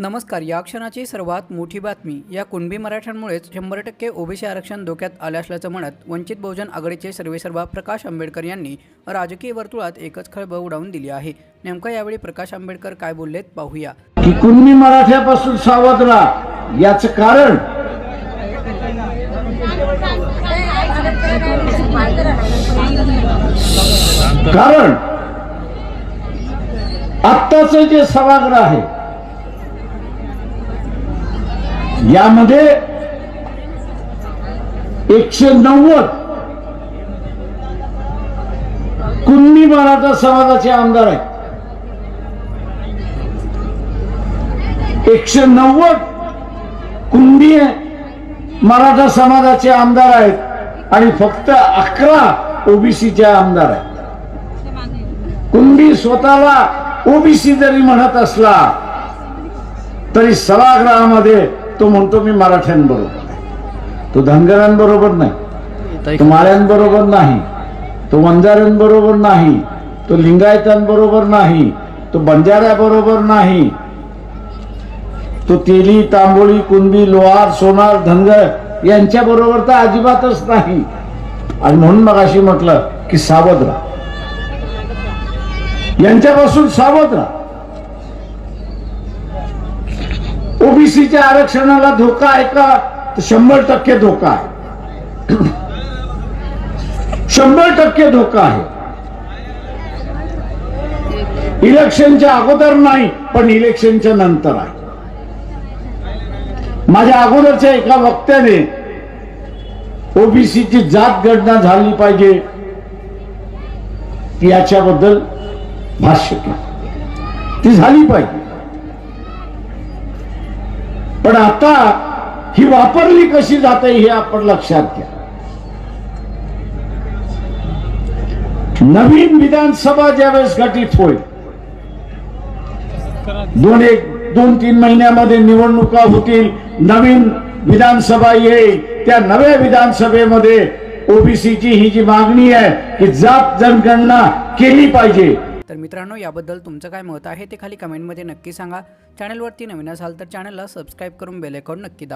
नमस्कार या क्षणाची सर्वात मोठी बातमी. या कुणबी मराठ्यांमुळेच शंभर टक्के ओबीसी आरक्षण धोक्यात आले असल्याचं म्हणत वंचित बहुजन आघाडीचे सर्वेसर्वा प्रकाश आंबेडकर यांनी राजकीय वर्तुळात एकच खळबळ उडावून दिली आहे. नेमका यावेळी प्रकाश आंबेडकर काय बोललेत पाहूया. की कुणबी मराठ्यापासून सावध राहा. याच कारण? कारण? आत्ताच जे सभागृह आहे यामध्ये एकशे नव्वद कुन्नी मराठा समाजाचे आमदार आहेत. एकशे नव्वद कुंडी मराठा समाजाचे आमदार आहेत आणि फक्त अकरा ओबीसीचे आमदार आहेत. कुणबी स्वतःला ओबीसी जरी म्हणत असला तरी सभागृहामध्ये तो म्हणतो मी मराठ्यांबरोबर तो धनगरांबरोबर नाही. तो माळ्यांबरोबर नाही. तो वंजाऱ्यांबरोबर नाही. तो लिंगायतांबरोबर नाही. तो बंजाऱ्याबरोबर नाही. तो तेली तांबोळी कुंभी लोहार सोनार धनगर यांच्या बरोबर तर अजिबातच नाही. आणि म्हणून मग अशी म्हटलं की सावध राहा. यांच्यापासून सावध राहा. ओबीसीच्या आरक्षणाला धोका आहे का? तर शंभर टक्के धोका आहे. शंभर टक्के धोका आहे. इलेक्शनच्या अगोदर नाही पण इलेक्शनच्या नंतर आहे. माझ्या अगोदरच्या एका वक्त्याने ओबीसीची जात गणना झाली पाहिजे याच्याबद्दल भाष्य केलं. ती झाली पाहिजे. पण आता ही वापरली कशी जाते हे आपण लक्षात घ्या. नवीन विधानसभा ज्यावेळेस घटित होईल दोन एक दोन तीन महिन्यामध्ये निवडणुका होतील नवीन विधानसभा येईल त्या नव्या विधानसभेमध्ये ओबीसीची ही जी मागणी आहे की जात जनगणना केली पाहिजे. तर मित्रांनो याबद्दल तुमचं काय मत आहे ते खाली कमेंटमध्ये नक्की सांगा. चॅनलवरती नवीन असाल तर चॅनलला सबस्क्राईब करून बेल आयकॉन नक्की दाबा.